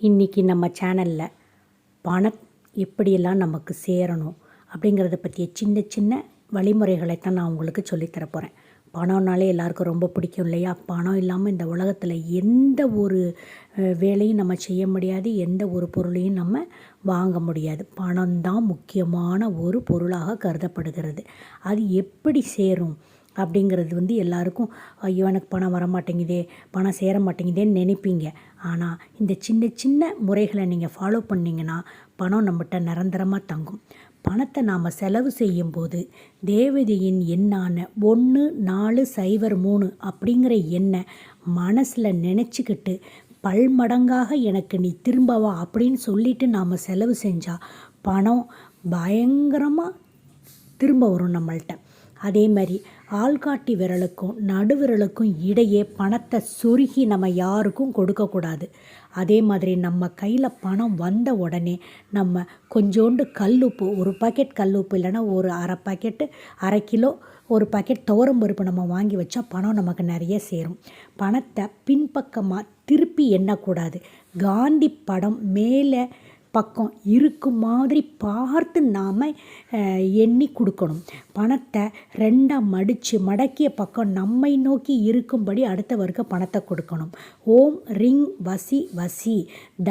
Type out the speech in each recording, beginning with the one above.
இன்றைக்கி நம்ம சேனலில் பணம் எப்படியெல்லாம் நமக்கு சேரணும் அப்படிங்கிறத பற்றிய சின்ன சின்ன வழிமுறைகளை தான் நான் உங்களுக்கு சொல்லித்தர போகிறேன் பணம்னாலே எல்லாருக்கும் ரொம்ப பிடிக்கும் இல்லையா? பணம் இல்லாமல் இந்த உலகத்தில் எந்த ஒரு வேலையும் நம்ம செய்ய முடியாது. எந்த ஒரு பொருளையும் நம்ம வாங்க முடியாது. பணம் தான் முக்கியமான ஒரு பொருளாக கருதப்படுகிறது. அது எப்படி சேரும்? அப்படிங்கிறது வந்து எல்லாருக்கும் ஐயோ எனக்கு பணம் வர மாட்டேங்குதே பணம் சேர மாட்டேங்குதேன்னு நினைப்பீங்க. ஆனால் இந்த சின்ன சின்ன முறைகளை நீங்கள் ஃபாலோ பண்ணிங்கன்னா பணம் நம்மகிட்ட நிரந்தரமாக தங்கும். பணத்தை நாம் செலவு செய்யும்போது தேவதையின் எண்ணான ஒன்று நாலு சைபர் மூணு அப்படிங்கிற எண்ணை மனசில் நினச்சிக்கிட்டு பல்மடங்காக எனக்கு நீ திரும்பவா அப்படின்னு சொல்லிட்டு நாம் செலவு செஞ்சால் பணம் பயங்கரமாக திரும்ப வரும் நம்மள்கிட்ட அதே மாதிரி ஆள்காட்டி விரலுக்கும் நடுவிரலுக்கும் இடையே பணத்தை சொருகி நம்ம யாருக்கும் கொடுக்கக்கூடாது. அதே மாதிரி நம்ம கையில் பணம் வந்த உடனே நம்ம கொஞ்சோண்டு கல்லுப்பு ஒரு பாக்கெட் கல்லுப்பு இல்லைன்னா ஒரு அரை பாக்கெட்டு அரை கிலோ ஒரு பாக்கெட் துவரம் பருப்பு நம்ம வாங்கி வச்சா பணம் நமக்கு நிறைய சேரும். பணத்தை பின்பக்கமாக திருப்பி எண்ணக்கூடாது. காந்தி படம் மேலே பக்கம் இருக்கும் மாதிரி பார்த்து நாம் எண்ணி கொடுக்கணும். பணத்தை ரெண்டாக மடித்து மடக்கிய பக்கம் நம்மை நோக்கி இருக்கும்படி அடுத்தவருக்கு பணத்தை கொடுக்கணும். ஓம் ரிங் வசி வசி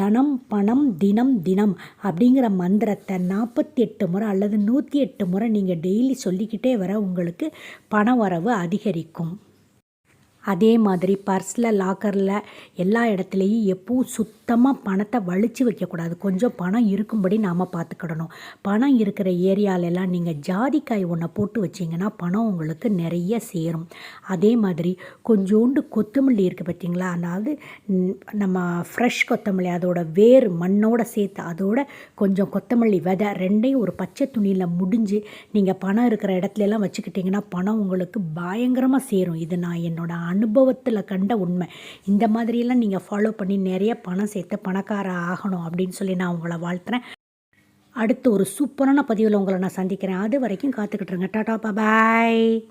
தனம் பணம் தினம் தினம் அப்படிங்கிற மந்திரத்தை நாற்பத்தி எட்டு முறை அல்லது நூற்றி எட்டு முறை நீங்கள் டெய்லி சொல்லிக்கிட்டே வர உங்களுக்கு பண வரவு அதிகரிக்கும். அதே மாதிரி பர்ஸில் லாக்கரில் எல்லா இடத்துலையும் எப்பவும் சுத்தமாக பணத்தை வலிச்சு வைக்கக்கூடாது. கொஞ்சம் பணம் இருக்கும்படி நாம் பார்த்துக்கிடணும் பணம் இருக்கிற ஏரியாலெல்லாம் நீங்கள் ஜாதிக்காய் ஒன்றை போட்டு வச்சிங்கன்னா பணம் உங்களுக்கு நிறைய சேரும். அதே மாதிரி கொஞ்சோண்டு கொத்தமல்லி இருக்குது பார்த்தீங்களா அதாவது நம்ம ஃப்ரெஷ் கொத்தமல்லி அதோட வேர் மண்ணோட சேர்த்து அதோட கொஞ்சம் கொத்தமல்லி விதை ரெண்டையும் ஒரு பச்சை துணியில் முடிஞ்சு நீங்கள் பணம் இருக்கிற இடத்துல எல்லாம் வச்சுக்கிட்டிங்கன்னா பணம் உங்களுக்கு பயங்கரமாக சேரும். இது நான் என்னோடய அனுபவத்தில் கண்ட உண்மை. இந்த மாதிரியெல்லாம் நீங்கள் ஃபாலோ பண்ணி நிறைய பணம் சேர்த்து பணக்கார ஆகணும் அப்படின்னு சொல்லி நான் உங்களை வாழ்த்துறேன். அடுத்து ஒரு சூப்பரான பதிவில் உங்களை நான் சந்திக்கிறேன். அது வரைக்கும் காத்துக்கிட்டுருங்க டாடா பாய்